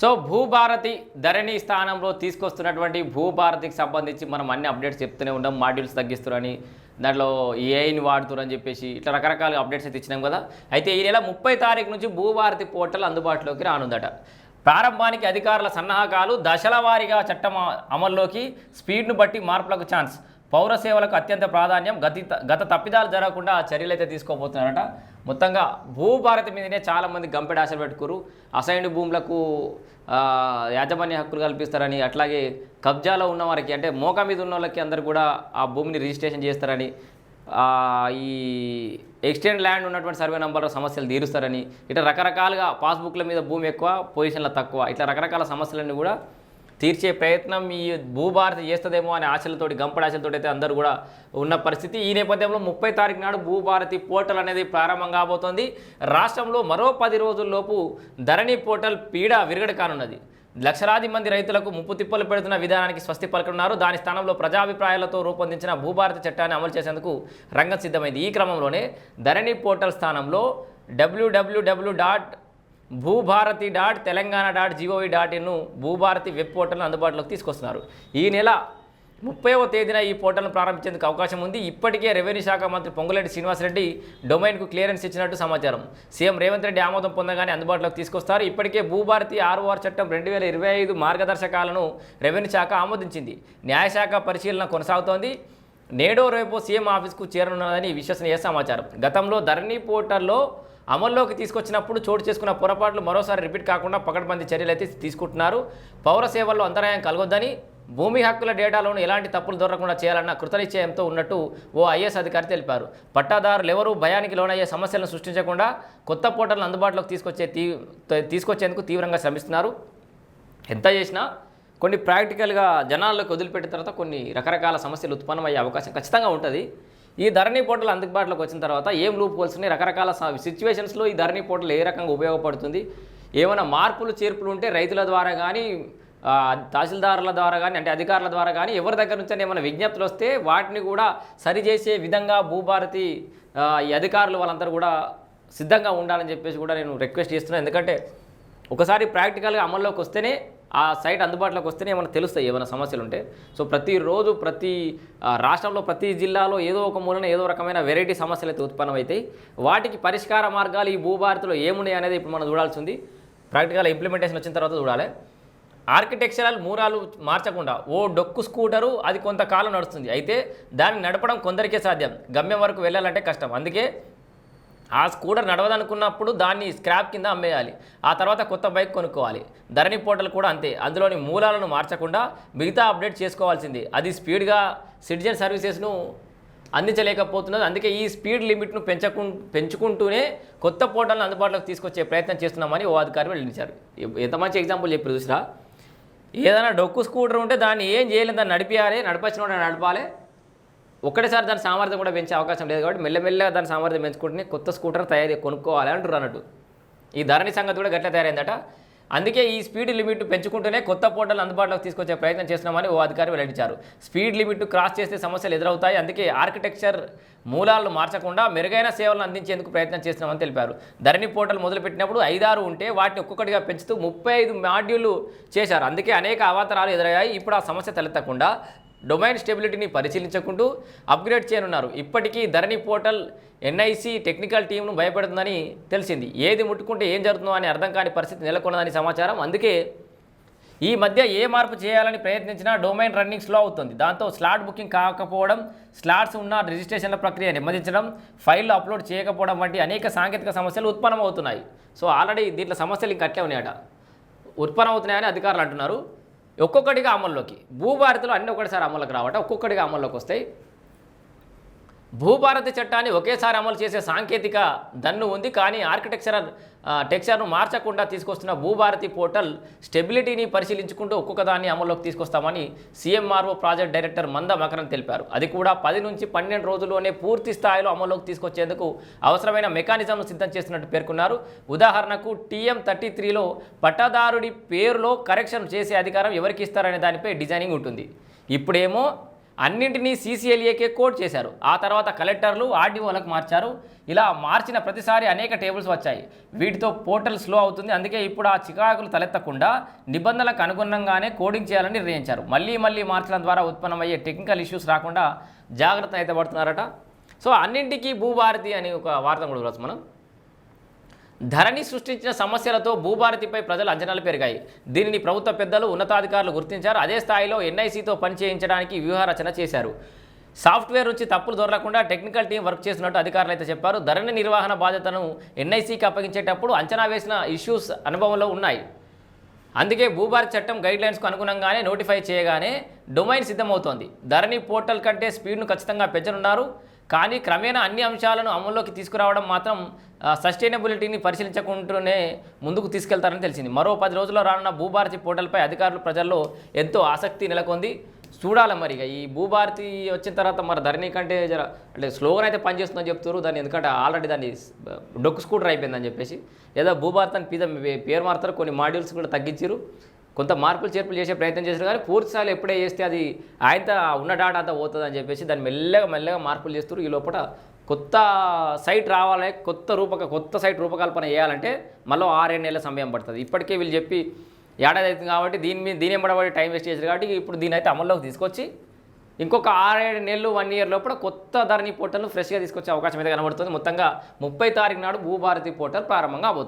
So Bhubharati ధరణి స్థానంలో తీసుకొస్తున్నటువంటి భూభారతికి సంబంధించి మనం అన్ని అప్డేట్స్ చెప్తూనే ఉన్నాం. మాడ్యూల్స్ తగ్గిస్తున్నారని దాంట్లో ఏఐని వాడుతురని చెప్పేసి ఇట్లా రకరకాల అప్డేట్స్ అయితే ఇచ్చినాం కదా. అయితే ఈ నెల ముప్పై తారీఖు నుంచి భూభారతి పోర్టల్ అందుబాటులోకి రానుందట. ప్రారంభానికి అధికారుల సన్నాహకాలు దశల వారీగా చట్టం అమల్లోకి స్పీడ్ను బట్టి మార్పులకు ఛాన్స్. పౌర సేవలకు అత్యంత ప్రాధాన్యం. గతి గత తప్పిదాలు జరగకుండా చర్యలు అయితే తీసుకోబోతున్నారట. మొత్తంగా భూభారతి మీదనే చాలామంది గంపెడ ఆశలు పెట్టుకురు అసైన్డ్ భూములకు యాజమాన్య హక్కులు కల్పిస్తారని అట్లాగే కబ్జాలో ఉన్న వారికి అంటే మోకా మీద ఉన్న వాళ్ళకి అందరు కూడా ఆ భూమిని రిజిస్ట్రేషన్ చేస్తారని ఈ ఎక్స్టెండ్ ల్యాండ్ ఉన్నటువంటి సర్వే నెంబర్లో సమస్యలు తీరుస్తారని ఇట్లా రకరకాలుగా పాస్బుక్ల మీద భూమి ఎక్కువ పొజిషన్ల తక్కువ ఇట్లా రకరకాల సమస్యలన్నీ కూడా తీర్చే ప్రయత్నం ఈ భూభారతి చేస్తుందేమో అనే ఆశలతోటి గంపడ ఆశలతోటి అయితే అందరూ కూడా ఉన్న పరిస్థితి. ఈ నేపథ్యంలో ముప్పై తారీఖు నాడు భూభారతి పోర్టల్ అనేది ప్రారంభం కాబోతోంది. రాష్ట్రంలో మరో పది రోజుల్లోపు ధరణి పోర్టల్ పీడ విరగడ కానున్నది. లక్షలాది మంది రైతులకు ముప్పు తిప్పలు పెడుతున్న విధానానికి స్వస్తి పలుకున్నారు. దాని స్థానంలో ప్రజాభిప్రాయాలతో రూపొందించిన భూభారతి చట్టాన్ని అమలు చేసేందుకు రంగం సిద్ధమైంది. ఈ క్రమంలోనే ధరణి పోర్టల్ స్థానంలో W W W dot Bhubharati dot Telangana dot G O V dot in Bhubharati web పోర్టల్ను అందుబాటులోకి తీసుకొస్తున్నారు. ఈ నెల ముప్పైవ తేదీన ఈ పోర్టల్ను ప్రారంభించేందుకు అవకాశం ఉంది. ఇప్పటికే రెవెన్యూ శాఖ మంత్రి పొంగులేటి శ్రీనివాసరెడ్డి డొమైన్కు క్లియరెన్స్ ఇచ్చినట్టు సమాచారం. సీఎం రేవంత్ రెడ్డి ఆమోదం పొందగానే అందుబాటులోకి తీసుకొస్తారు. ఇప్పటికే భూభారతి ఆర్ఓఆర్ చట్టం రెండు వేల ఇరవై ఐదు మార్గదర్శకాలను రెవెన్యూ శాఖ ఆమోదించింది. న్యాయశాఖ పరిశీలన కొనసాగుతోంది. నేడో రేపు సీఎం ఆఫీస్కు చేరనున్నదని విశ్వసనీయ సమాచారం. గతంలో ధరణి పోర్టల్లో అమల్లోకి తీసుకొచ్చినప్పుడు చోటు చేసుకున్న పొరపాట్లు మరోసారి రిపీట్ కాకుండా పకడ్బందీ చర్యలు అయితే తీసుకుంటున్నారు. పౌర సేవల్లో అంతరాయం కలగొద్దని భూమి హక్కుల డేటాలోను ఎలాంటి తప్పులు దొరకకుండా చేయాలన్న కృతనిశ్చయంతో ఉన్నట్టు ఓ ఐఏఎస్ అధికారి తెలిపారు. పట్టాదారులు ఎవరూ భయానికి లోనయ్యే సమస్యలను సృష్టించకుండా కొత్త పోర్టల్ను అందుబాటులోకి తీసుకొచ్చే తీ తీసుకొచ్చేందుకు తీవ్రంగా శ్రమిస్తున్నారు. ఎంత చేసినా కొన్ని ప్రాక్టికల్గా జనాల్లోకి వదిలిపెట్టిన తర్వాత కొన్ని రకరకాల సమస్యలు ఉత్పన్నమయ్యే అవకాశం ఖచ్చితంగా ఉంటుంది. ఈ ధరణి పోర్టల్ అందుబాటులోకి వచ్చిన తర్వాత ఏం లూప్ హోల్స్ రకరకాల సిచ్యువేషన్స్లో ఈ ధరణి పోర్టల్ ఏ రకంగా ఉపయోగపడుతుంది? ఏమైనా మార్పులు చేర్పులు ఉంటే రైతుల ద్వారా కానీ తహసీల్దారుల ద్వారా కానీ అంటే అధికారుల ద్వారా కానీ ఎవరి దగ్గర నుంచి ఏమైనా విజ్ఞప్తులు వస్తే వాటిని కూడా సరిచేసే విధంగా భూభారతి ఈ అధికారులు వాళ్ళందరూ కూడా సిద్ధంగా ఉండాలని చెప్పేసి కూడా నేను రిక్వెస్ట్ చేస్తున్నాను. ఎందుకంటే ఒకసారి ప్రాక్టికల్గా అమల్లోకి వస్తేనే ఆ సైట్ అందుబాటులోకి వస్తేనే ఏమైనా తెలుస్తాయి ఏమైనా సమస్యలు ఉంటే సో ప్రతిరోజు ప్రతి రాష్ట్రంలో ప్రతి జిల్లాలో ఏదో ఒక మూలన ఏదో రకమైన వెరైటీ సమస్యలు అయితే ఉత్పన్నమవుతాయి. వాటికి పరిష్కార మార్గాలు ఈ భూభారతిలో ఏమున్నాయి అనేది ఇప్పుడు మనం చూడాల్సి ఉంది ప్రాక్టికల్ ఇంప్లిమెంటేషన్ వచ్చిన తర్వాత చూడాలి. ఆర్కిటెక్చరల్ మూరాలు మార్చకుండా ఓ డొక్కు స్కూటరు అది కొంతకాలం నడుస్తుంది. అయితే దాన్ని నడపడం కొందరికే సాధ్యం. గమ్యం వరకు వెళ్ళాలంటే కష్టం. అందుకే ఆ స్కూటర్ నడవదనుకున్నప్పుడు దాన్ని స్క్రాప్ కింద అమ్మేయాలి. ఆ తర్వాత కొత్త బైక్ కొనుక్కోవాలి. ధరణి పోర్టల్ కూడా అంతే. అందులోని మూలాలను మార్చకుండా మిగతా అప్డేట్ చేసుకోవాల్సింది. అది స్పీడ్గా సిటిజన్ సర్వీసెస్ను అందించలేకపోతున్నది. అందుకే ఈ స్పీడ్ లిమిట్ను పెంచకు పెంచుకుంటూనే కొత్త పోర్టల్ను అందుబాటులోకి తీసుకొచ్చే ప్రయత్నం చేస్తున్నామని ఓ అధికారి వెల్లడించారు. ఎంత మంచి ఎగ్జాంపుల్ చెప్పి చూసిరా? ఏదైనా డొక్కు స్కూటర్ ఉంటే దాన్ని ఏం చేయలేదు దాన్ని నడిపియాలి నడపచ్చిన నడపాలి. ఒక్కటేసారి దాని సామర్థ్యం కూడా పెంచే అవకాశం లేదు కాబట్టి మెల్లమెల్లగా దాని సామర్థ్యం పెంచుకుంటూనే కొత్త స్కూటర్ తయారీ కొనుక్కోవాలి అంటారు అన్నట్టు. ఈ ధరణి సంగతి కూడా గట్ల తయారైందట. అందుకే ఈ స్పీడ్ లిమిట్ పెంచుకుంటూనే కొత్త పోర్టల్ అందుబాటులోకి తీసుకొచ్చే ప్రయత్నం చేస్తున్నామని ఓ అధికారి వెల్లడించారు. స్పీడ్ లిమిట్ క్రాస్ చేస్తే సమస్యలు ఎదురవుతాయి. అందుకే ఆర్కిటెక్చర్ మూలాలను మార్చకుండా మెరుగైన సేవలను అందించేందుకు ప్రయత్నం చేస్తున్నామని తెలిపారు. ధరణి పోర్టల్ మొదలుపెట్టినప్పుడు ఐదారు ఉంటే వాటిని ఒక్కొక్కటిగా పెంచుతూ ముప్పై ఐదు మాడ్యూళ్ళు చేశారు. అందుకే అనేక అవాంతరాలు ఎదురయ్యాయి. ఇప్పుడు ఆ సమస్య తలెత్తకుండా డొమైన్ స్టెబిలిటీని పరిశీలించకుంటూ అప్గ్రేడ్ చేయనున్నారు. ఇప్పటికీ ధరణి పోర్టల్ ఎన్ఐసి టెక్నికల్ టీంను భయపెడుతుందని తెలిసింది. ఏది ముట్టుకుంటే ఏం జరుగుతుందో అని అర్థం కాని పరిస్థితి నెలకొన్నదని సమాచారం. అందుకే ఈ మధ్య ఏ మార్పు చేయాలని ప్రయత్నించినా డొమైన్ రన్నింగ్ స్లో అవుతుంది. దాంతో స్లాట్ బుకింగ్ కాకపోవడం స్లాట్స్ ఉన్న రిజిస్ట్రేషన్ల ప్రక్రియ నెమ్మదించడం ఫైళ్ళు అప్లోడ్ చేయకపోవడం వంటి అనేక సాంకేతిక సమస్యలు ఉత్పన్నమవుతున్నాయి. సో ఆల్రెడీ దీంట్లో సమస్యలు ఇంకా అట్లే ఉన్నాయట. ఉత్పన్నమవుతున్నాయని అధికారులు అంటున్నారు. ఒక్కొక్కటిగా అమల్లోకి. భూభారతిలో అన్ని ఒకటిసారి అమల్లోకి రావట ఒక్కొక్కటిగా అమల్లోకి వస్తాయి. భూభారతి చట్టాన్ని ఒకేసారి అమలు చేసే సాంకేతిక దన్ను ఉంది. కానీ ఆర్కిటెక్చరల్ టెక్చర్ను మార్చకుండా తీసుకొస్తున్న భూభారతి పోర్టల్ స్టెబిలిటీని పరిశీలించుకుంటూ ఒక్కొక్క దాన్ని అమల్లోకి తీసుకొస్తామని సీఎంఆర్ఓ ప్రాజెక్ట్ డైరెక్టర్ మంద మకరం తెలిపారు. అది కూడా పది నుంచి పన్నెండు రోజుల్లోనే పూర్తి స్థాయిలో అమల్లోకి తీసుకొచ్చేందుకు అవసరమైన మెకానిజంను సిద్ధం చేస్తున్నట్టు పేర్కొన్నారు. ఉదాహరణకు టీఎం థర్టీ త్రీలో పట్టాదారుడి పేరులో కరెక్షన్ చేసే అధికారం ఎవరికి ఇస్తారనే దానిపై డిజైనింగ్ ఉంటుంది. ఇప్పుడేమో అన్నింటినీ సీసీఎల్ఏకే కోడ్ చేశారు. ఆ తర్వాత కలెక్టర్లు ఆర్డీఓలకు మార్చారు. ఇలా మార్చిన ప్రతిసారి అనేక టేబుల్స్ వచ్చాయి. వీటితో పోర్టల్ స్లో అవుతుంది. అందుకే ఇప్పుడు ఆ చికాకులు తలెత్తకుండా నిబంధనలకు అనుగుణంగానే కోడింగ్ చేయాలని నిర్ణయించారు. మళ్ళీ మళ్ళీ మార్చడం ద్వారా ఉత్పన్నమయ్యే టెక్నికల్ ఇష్యూస్ రాకుండా జాగ్రత్త అయితే పడుతున్నారట. సో అన్నింటికీ భూభారతి అని ఒక వార్త కూడా మనం ధరణి సృష్టించిన సమస్యలతో భూభారతిపై ప్రజల అంచనాలు పెరిగాయి. దీనిని ప్రభుత్వ పెద్దలు ఉన్నతాధికారులు గుర్తించారు. అదే స్థాయిలో ఎన్ఐసితో పనిచేయించడానికి వ్యూహరచన చేశారు. సాఫ్ట్వేర్ నుంచి తప్పులు దొరకకుండా టెక్నికల్ టీం వర్క్ చేస్తున్నట్టు అధికారులు అయితే చెప్పారు. ధరణి నిర్వహణ బాధ్యతను ఎన్ఐసికి అప్పగించేటప్పుడు అంచనా వేసిన ఇష్యూస్ అనుభవంలో ఉన్నాయి. అందుకే భూభారతి చట్టం గైడ్లైన్స్కు అనుగుణంగానే నోటిఫై చేయగానే డొమైన్ సిద్ధమవుతోంది. ధరణి పోర్టల్ కంటే స్పీడ్ను ఖచ్చితంగా పెంచనున్నారు. కానీ క్రమేణా అన్ని అంశాలను అమల్లోకి తీసుకురావడం మాత్రం సస్టైనబిలిటీని పరిశీలించకుంటూనే ముందుకు తీసుకెళ్తారని తెలిసింది. మరో పది రోజుల్లో రానున్న భూభారతి పోర్టల్పై అధికారులు ప్రజల్లో ఎంతో ఆసక్తి నెలకొంది. చూడాలి మరి ఇక ఈ భూభారతి వచ్చిన తర్వాత మరి ధరణి కంటే జర అంటే స్లోగా అయితే పనిచేస్తుందని చెప్తారు దాన్ని ఎందుకంటే ఆల్రెడీ దాన్ని డొక్కు స్కూటర్ అయిపోయిందని చెప్పేసి. ఏదో భూభారత్ అని పిద పేరు మారుతారు. కొన్ని మాడ్యూల్స్ కూడా తగ్గించారు. కొంత మార్పులు చేర్పులు చేసే ప్రయత్నం చేశారు కానీ పూర్తి స్థాయిలో ఎప్పుడే చేస్తే అది ఆయనతో ఉన్న డాటా అంతా పోతుంది అని చెప్పేసి దాన్ని మెల్లగా మెల్లగా మార్పులు చేస్తారు ఈ లోపల కొత్త సైట్ రావాలి కొత్త రూపక కొత్త సైట్ రూపకల్పన చేయాలంటే మళ్ళీ ఆరేడు నెలల సమయం పడుతుంది. ఇప్పటికే వీళ్ళు చెప్పి ఏడాది అవుతుంది కాబట్టి దీని మీద దీని ఎంబడబడి టైం వేస్ట్ చేశారు కాబట్టి ఇప్పుడు దీని అయితే అమల్లోకి తీసుకొచ్చి ఇంకొక ఆరేడు నెలలు వన్ ఇయర్ లోపల కొత్త ధరణి పోర్టల్ను ఫ్రెష్గా తీసుకొచ్చే అవకాశం అయితే కనబడుతుంది. మొత్తంగా ముప్పై తారీఖు నాడు భూభారతి పోర్టల్ ప్రారంభంగా అవుతుంది